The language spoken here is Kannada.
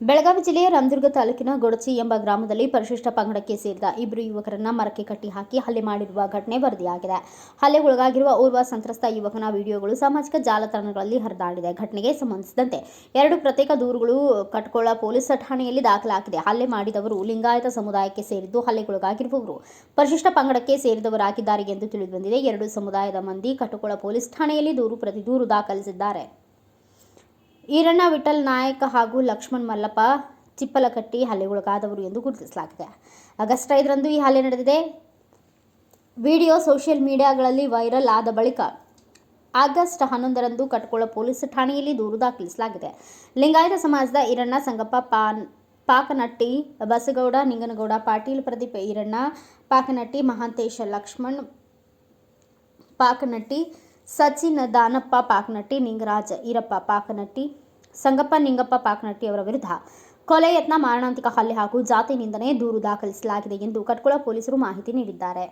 ಬೆಳಗಾವಿ ಜಿಲ್ಲೆಯ ರಾಮದುರ್ಗ ತಾಲೂಕಿನ ಗೊಡಚಿ ಎಂಬ ಗ್ರಾಮದಲ್ಲಿ ಪರಿಶಿಷ್ಟ ಪಂಗಡಕ್ಕೆ ಸೇರಿದ ಇಬ್ಬರು ಯುವಕರನ್ನ ಮರಕ್ಕೆ ಕಟ್ಟಿ ಹಾಕಿ ಹಲ್ಲೆ ಮಾಡಿರುವ ಘಟನೆ ವರದಿಯಾಗಿದೆ. ಹಲ್ಲೆಗೊಳಗಾಗಿರುವ ಓರ್ವ ಸಂತ್ರಸ್ತ ಯುವಕನ ವಿಡಿಯೋಗಳು ಸಾಮಾಜಿಕ ಜಾಲತಾಣಗಳಲ್ಲಿ ಹರಿದಾಡಿದೆ. ಘಟನೆಗೆ ಸಂಬಂಧಿಸಿದಂತೆ ಎರಡು ಪ್ರತ್ಯೇಕ ದೂರುಗಳು ಕಟ್ಕೊಳ್ಳ ಪೊಲೀಸ್ ಠಾಣೆಯಲ್ಲಿ ದಾಖಲಾಗಿದೆ. ಹಲ್ಲೆ ಮಾಡಿದವರು ಲಿಂಗಾಯತ ಸಮುದಾಯಕ್ಕೆ ಸೇರಿದ್ದು ಹಲ್ಲೆಗೊಳಗಾಗಿರುವವರು. ಪರಿಶಿಷ್ಟ ಪಂಗಡಕ್ಕೆ ಸೇರಿದವರಾಗಿದ್ದಾರೆ ಎಂದು ತಿಳಿದುಬಂದಿದೆ. ಎರಡು ಸಮುದಾಯದ ಮಂದಿ ಕಟಕೋಳ ಪೊಲೀಸ್ ಠಾಣೆಯಲ್ಲಿ ದೂರು ಪ್ರತಿ ದೂರು ದಾಖಲಿಸಿದ್ದಾರೆ. ಈರಣ್ಣ ವಿಠಲ್ ನಾಯಕ ಹಾಗೂ ಲಕ್ಷ್ಮಣ್ ಮಲ್ಲಪ್ಪ ಚಿಪ್ಪಲಕಟ್ಟಿ ಹಲ್ಲೆಗೊಳಗಾದವರು ಎಂದು ಗುರುತಿಸಲಾಗಿದೆ. ಆಗಸ್ಟ್ ಐದರಂದು ಈ ಹಲ್ಲೆ ನಡೆದಿದೆ. ವಿಡಿಯೋ ಸೋಷಿಯಲ್ ಮೀಡಿಯಾಗಳಲ್ಲಿ ವೈರಲ್ ಆದ ಬಳಿಕ ಆಗಸ್ಟ್ ಹನ್ನೊಂದರಂದು ಕಟ್ಕೋಳ ಪೊಲೀಸ್ ಠಾಣೆಯಲ್ಲಿ ದೂರು ದಾಖಲಿಸಲಾಗಿದೆ. ಲಿಂಗಾಯತ ಸಮಾಜದ ಈರಣ್ಣ ಸಂಗಪ್ಪ, ಪಾನ್, ಪಾಕನಟ್ಟಿ, ಬಸಗೌಡ, ನಿಂಗನಗೌಡ, ಪಾಟೀಲ್ ಪ್ರದೀಪ್ ಈರಣ್ಣ, ಪಾಕನಟ್ಟಿ, ಮಹಾಂತೇಶ ಲಕ್ಷ್ಮಣ್, ಪಾಕನಟ್ಟಿ ಸಚಿನ್ ದಾನಪ್ಪ ಪಾಕ್ನಟ್ಟಿ, ನಿಂಗರಾಜ್ ಈರಪ್ಪ ಪಾಕನಟ್ಟಿ, ಸಂಗಪ್ಪ ನಿಂಗಪ್ಪ ಪಾಕನಟ್ಟಿ ಅವರ ವಿರುದ್ಧ ಕೊಲೆ ಯತ್ನ, ಮಾರಣಾಂತಿಕ ಹಲ್ಲೆ ಹಾಗೂ ಜಾತಿ ನಿಂದನೆ ದೂರು ದಾಖಲಿಸಲಾಗಿದೆ ಎಂದು ಕಟ್ಕೊಳ ಪೊಲೀಸರು ಮಾಹಿತಿ ನೀಡಿದ್ದಾರೆ.